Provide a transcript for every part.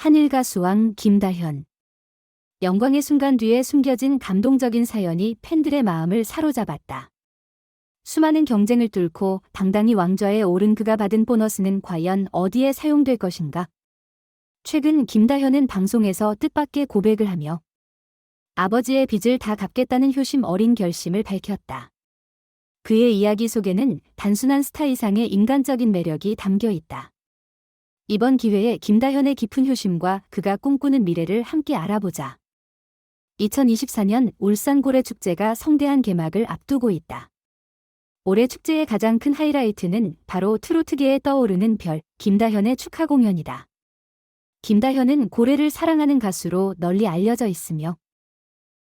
한일 가수왕 김다현. 영광의 순간 뒤에 숨겨진 감동적인 사연이 팬들의 마음을 사로잡았다. 수많은 경쟁을 뚫고 당당히 왕좌에 오른 그가 받은 보너스는 과연 어디에 사용될 것인가? 최근 김다현은 방송에서 뜻밖의 고백을 하며 아버지의 빚을 다 갚겠다는 효심 어린 결심을 밝혔다. 그의 이야기 속에는 단순한 스타 이상의 인간적인 매력이 담겨 있다. 이번 기회에 김다현의 깊은 효심과 그가 꿈꾸는 미래를 함께 알아보자. 2024년 울산 고래 축제가 성대한 개막을 앞두고 있다. 올해 축제의 가장 큰 하이라이트는 바로 트로트계에 떠오르는 별, 김다현의 축하 공연이다. 김다현은 고래를 사랑하는 가수로 널리 알려져 있으며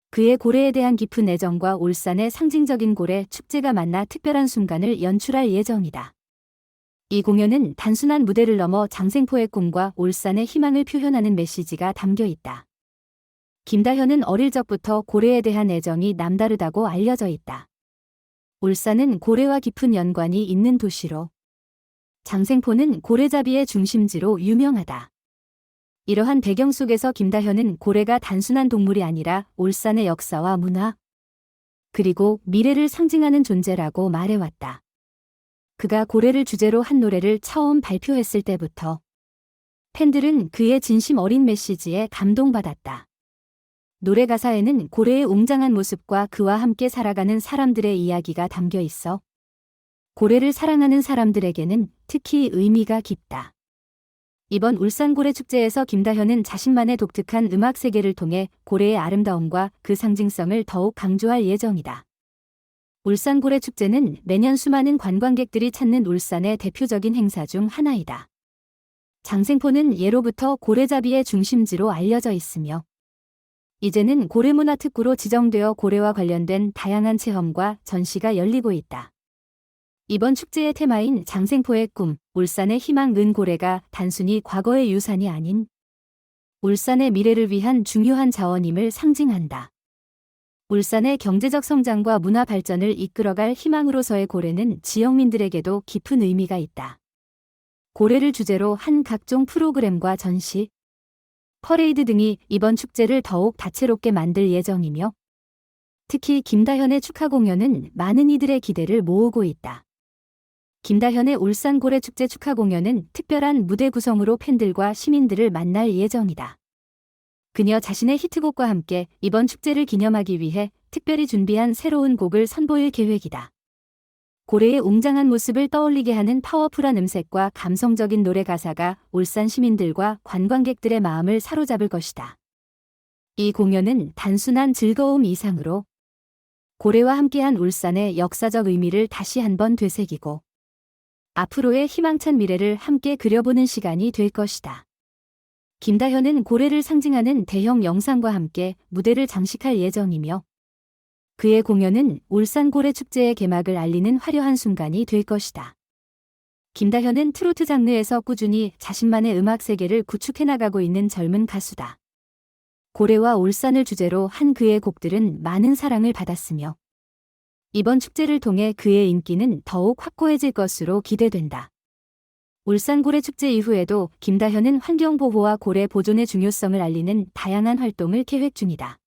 그의 고래에 대한 깊은 애정과 울산의 상징적인 고래 축제가 만나 특별한 순간을 연출할 예정이다. 이 공연은 단순한 무대를 넘어 장생포의 꿈과 울산의 희망을 표현하는 메시지가 담겨 있다. 김다현은 어릴 적부터 고래에 대한 애정이 남다르다고 알려져 있다. 울산은 고래와 깊은 연관이 있는 도시로 장생포는 고래잡이의 중심지로 유명하다. 이러한 배경 속에서 김다현은 고래가 단순한 동물이 아니라 울산의 역사와 문화, 그리고 미래를 상징하는 존재라고 말해왔다. 그가 고래를 주제로 한 노래를 처음 발표했을 때부터 팬들은 그의 진심 어린 메시지에 감동받았다. 노래 가사에는 고래의 웅장한 모습과 그와 함께 살아가는 사람들의 이야기가 담겨 있어 고래를 사랑하는 사람들에게는 특히 의미가 깊다. 이번 울산 고래 축제에서 김다현은 자신만의 독특한 음악 세계를 통해 고래의 아름다움과 그 상징성을 더욱 강조할 예정이다. 울산 고래 축제는 매년 수많은 관광객들이 찾는 울산의 대표적인 행사 중 하나이다. 장생포는 예로부터 고래잡이의 중심지로 알려져 있으며 이제는 고래문화 특구로 지정되어 고래와 관련된 다양한 체험과 전시가 열리고 있다. 이번 축제의 테마인 장생포의 꿈, 울산의 희망 은 고래가 단순히 과거의 유산이 아닌 울산의 미래를 위한 중요한 자원임을 상징한다. 울산의 경제적 성장과 문화 발전을 이끌어갈 희망으로서의 고래는 지역민들에게도 깊은 의미가 있다. 고래를 주제로 한 각종 프로그램과 전시, 퍼레이드 등이 이번 축제를 더욱 다채롭게 만들 예정이며 특히 김다현의 축하 공연은 많은 이들의 기대를 모으고 있다. 김다현의 울산 고래 축제 축하 공연은 특별한 무대 구성으로 팬들과 시민들을 만날 예정이다. 그녀 자신의 히트곡과 함께 이번 축제를 기념하기 위해 특별히 준비한 새로운 곡을 선보일 계획이다. 고래의 웅장한 모습을 떠올리게 하는 파워풀한 음색과 감성적인 노래 가사가 울산 시민들과 관광객들의 마음을 사로잡을 것이다. 이 공연은 단순한 즐거움 이상으로 고래와 함께한 울산의 역사적 의미를 다시 한번 되새기고 앞으로의 희망찬 미래를 함께 그려보는 시간이 될 것이다. 김다현은 고래를 상징하는 대형 영상과 함께 무대를 장식할 예정이며 그의 공연은 울산 고래 축제의 개막을 알리는 화려한 순간이 될 것이다. 김다현은 트로트 장르에서 꾸준히 자신만의 음악 세계를 구축해 나가고 있는 젊은 가수다. 고래와 울산을 주제로 한 그의 곡들은 많은 사랑을 받았으며 이번 축제를 통해 그의 인기는 더욱 확고해질 것으로 기대된다. 울산 고래 축제 이후에도 김다현은 환경보호와 고래 보존의 중요성을 알리는 다양한 활동을 계획 중이다.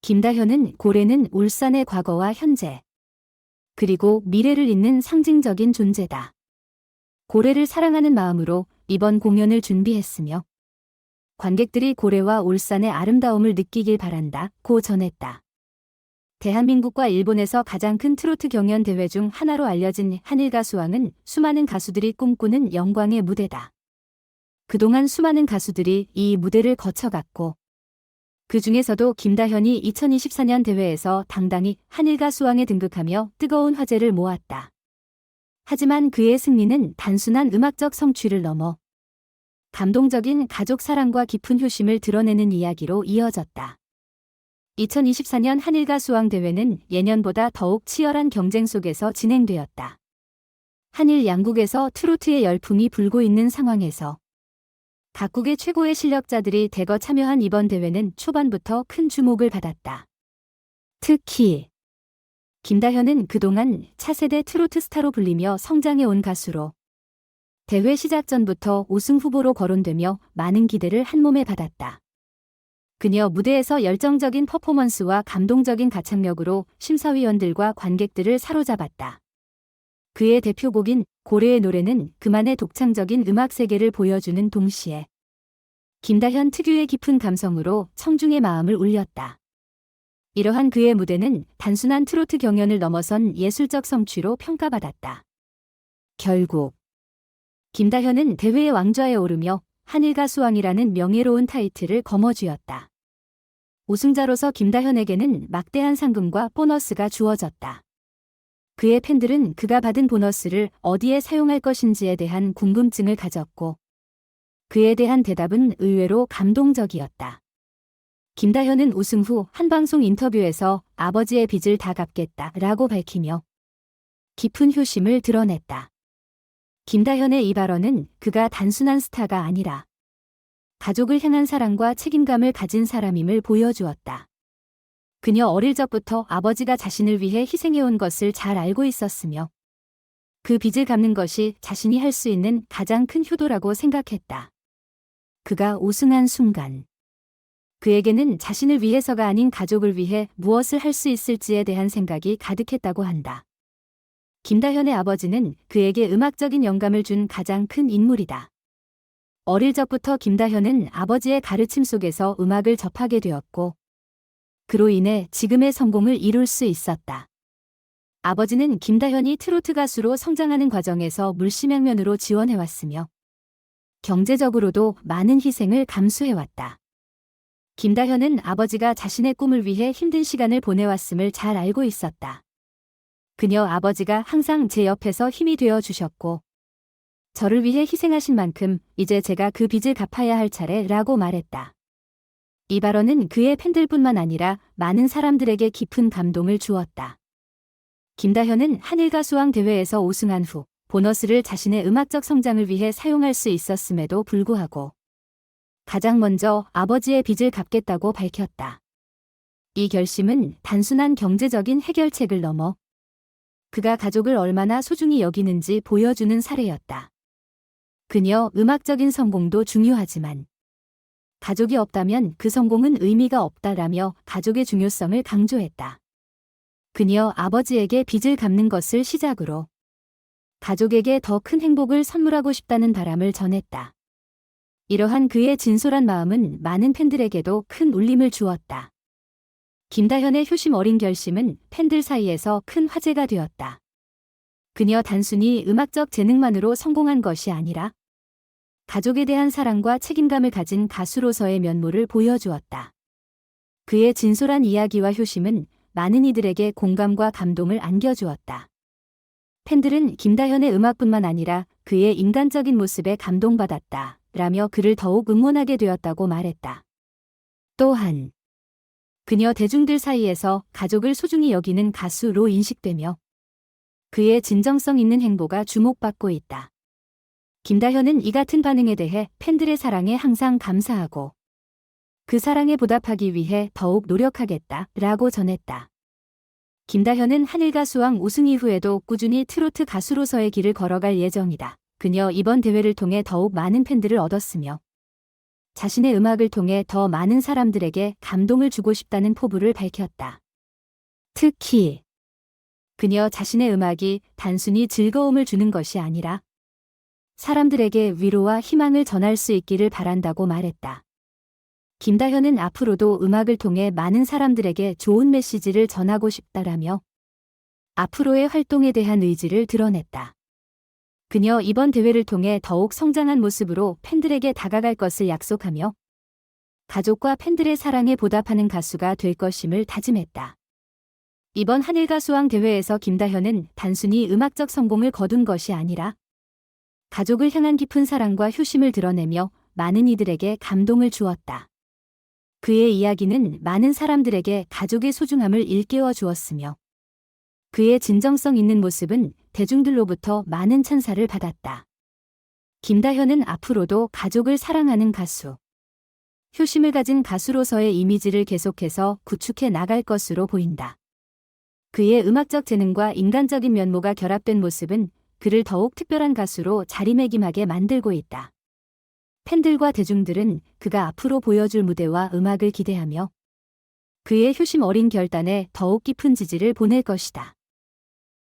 김다현은 고래는 울산의 과거와 현재, 그리고 미래를 잇는 상징적인 존재다. 고래를 사랑하는 마음으로 이번 공연을 준비했으며 관객들이 고래와 울산의 아름다움을 느끼길 바란다 고 전했다. 대한민국과 일본에서 가장 큰 트로트 경연 대회 중 하나로 알려진 한일 가수왕은 수많은 가수들이 꿈꾸는 영광의 무대다. 그동안 수많은 가수들이 이 무대를 거쳐갔고 그 중에서도 김다현이 2024년 대회에서 당당히 한일 가 수왕에 등극하며 뜨거운 화제를 모았다. 하지만 그의 승리는 단순한 음악적 성취를 넘어 감동적인 가족 사랑과 깊은 효심을 드러내는 이야기로 이어졌다. 2024년 한일가 수왕 대회는 예년보다 더욱 치열한 경쟁 속에서 진행되었다. 한일 양국에서 트로트의 열풍이 불고 있는 상황에서 각국의 최고의 실력자들이 대거 참여한 이번 대회는 초반부터 큰 주목을 받았다. 특히 김다현은 그동안 차세대 트로트 스타로 불리며 성장해 온 가수로 대회 시작 전부터 우승 후보로 거론되며 많은 기대를 한몸에 받았다. 그녀 무대에서 열정적인 퍼포먼스와 감동적인 가창력으로 심사위원들과 관객들을 사로잡았다. 그의 대표곡인 고래의 노래는 그만의 독창적인 음악 세계를 보여주는 동시에 김다현 특유의 깊은 감성으로 청중의 마음을 울렸다. 이러한 그의 무대는 단순한 트로트 경연을 넘어선 예술적 성취로 평가받았다. 결국 김다현은 대회의 왕좌에 오르며 한일 가 수왕이라는 명예로운 타이틀을 거머쥐었다. 우승자로서 김다현에게는 막대한 상금과 보너스가 주어졌다. 그의 팬들은 그가 받은 보너스를 어디에 사용할 것인지에 대한 궁금증을 가졌고 그에 대한 대답은 의외로 감동적이었다. 김다현은 우승 후 한 방송 인터뷰에서 아버지의 빚을 다 갚겠다 라고 밝히며 깊은 효심을 드러냈다. 김다현의 이 발언은 그가 단순한 스타가 아니라 가족을 향한 사랑과 책임감을 가진 사람임을 보여주었다. 그녀 어릴 적부터 아버지가 자신을 위해 희생해온 것을 잘 알고 있었으며 그 빚을 갚는 것이 자신이 할 수 있는 가장 큰 효도라고 생각했다. 그가 우승한 순간 그에게는 자신을 위해서가 아닌 가족을 위해 무엇을 할 수 있을지에 대한 생각이 가득했다고 한다. 김다현의 아버지는 그에게 음악적인 영감을 준 가장 큰 인물이다. 어릴 적부터 김다현은 아버지의 가르침 속에서 음악을 접하게 되었고, 그로 인해 지금의 성공을 이룰 수 있었다. 아버지는 김다현이 트로트 가수로 성장하는 과정에서 물심양면으로 지원해왔으며, 경제적으로도 많은 희생을 감수해왔다. 김다현은 아버지가 자신의 꿈을 위해 힘든 시간을 보내왔음을 잘 알고 있었다. 그녀 아버지가 항상 제 옆에서 힘이 되어 주셨고, 저를 위해 희생하신 만큼 이제 제가 그 빚을 갚아야 할 차례라고 말했다. 이 발언은 그의 팬들뿐만 아니라 많은 사람들에게 깊은 감동을 주었다. 김다현은 한일가 수왕 대회에서 우승한 후 보너스를 자신의 음악적 성장을 위해 사용할 수 있었음에도 불구하고 가장 먼저 아버지의 빚을 갚겠다고 밝혔다. 이 결심은 단순한 경제적인 해결책을 넘어 그가 가족을 얼마나 소중히 여기는지 보여주는 사례였다. 그녀 음악적인 성공도 중요하지만 가족이 없다면 그 성공은 의미가 없다라며 가족의 중요성을 강조했다. 그녀 아버지에게 빚을 갚는 것을 시작으로 가족에게 더 큰 행복을 선물하고 싶다는 바람을 전했다. 이러한 그의 진솔한 마음은 많은 팬들에게도 큰 울림을 주었다. 김다현의 효심 어린 결심은 팬들 사이에서 큰 화제가 되었다. 그녀 단순히 음악적 재능만으로 성공한 것이 아니라 가족에 대한 사랑과 책임감을 가진 가수로서의 면모를 보여주었다. 그의 진솔한 이야기와 효심은 많은 이들에게 공감과 감동을 안겨주었다. 팬들은 김다현의 음악뿐만 아니라 그의 인간적인 모습에 감동받았다. 라며 그를 더욱 응원하게 되었다고 말했다. 또한 그녀 대중들 사이에서 가족을 소중히 여기는 가수로 인식되며 그의 진정성 있는 행보가 주목받고 있다. 김다현은 이 같은 반응에 대해 팬들의 사랑에 항상 감사하고 그 사랑에 보답하기 위해 더욱 노력하겠다 라고 전했다. 김다현은 한일가 수왕 우승 이후에도 꾸준히 트로트 가수로서의 길을 걸어갈 예정이다. 그녀 이번 대회를 통해 더욱 많은 팬들을 얻었으며 자신의 음악을 통해 더 많은 사람들에게 감동을 주고 싶다는 포부를 밝혔다. 특히 그녀 자신의 음악이 단순히 즐거움을 주는 것이 아니라 사람들에게 위로와 희망을 전할 수 있기를 바란다고 말했다. 김다현은 앞으로도 음악을 통해 많은 사람들에게 좋은 메시지를 전하고 싶다라며 앞으로의 활동에 대한 의지를 드러냈다. 그녀 이번 대회를 통해 더욱 성장한 모습으로 팬들에게 다가갈 것을 약속하며 가족과 팬들의 사랑에 보답하는 가수가 될 것임을 다짐했다. 이번 한일가 수왕 대회에서 김다현은 단순히 음악적 성공을 거둔 것이 아니라 가족을 향한 깊은 사랑과 효심을 드러내며 많은 이들에게 감동을 주었다. 그의 이야기는 많은 사람들에게 가족의 소중함을 일깨워 주었으며 그의 진정성 있는 모습은 대중들로부터 많은 찬사를 받았다. 김다현은 앞으로도 가족을 사랑하는 가수, 효심을 가진 가수로서의 이미지를 계속해서 구축해 나갈 것으로 보인다. 그의 음악적 재능과 인간적인 면모가 결합된 모습은 그를 더욱 특별한 가수로 자리매김하게 만들고 있다. 팬들과 대중들은 그가 앞으로 보여줄 무대와 음악을 기대하며 그의 효심 어린 결단에 더욱 깊은 지지를 보낼 것이다.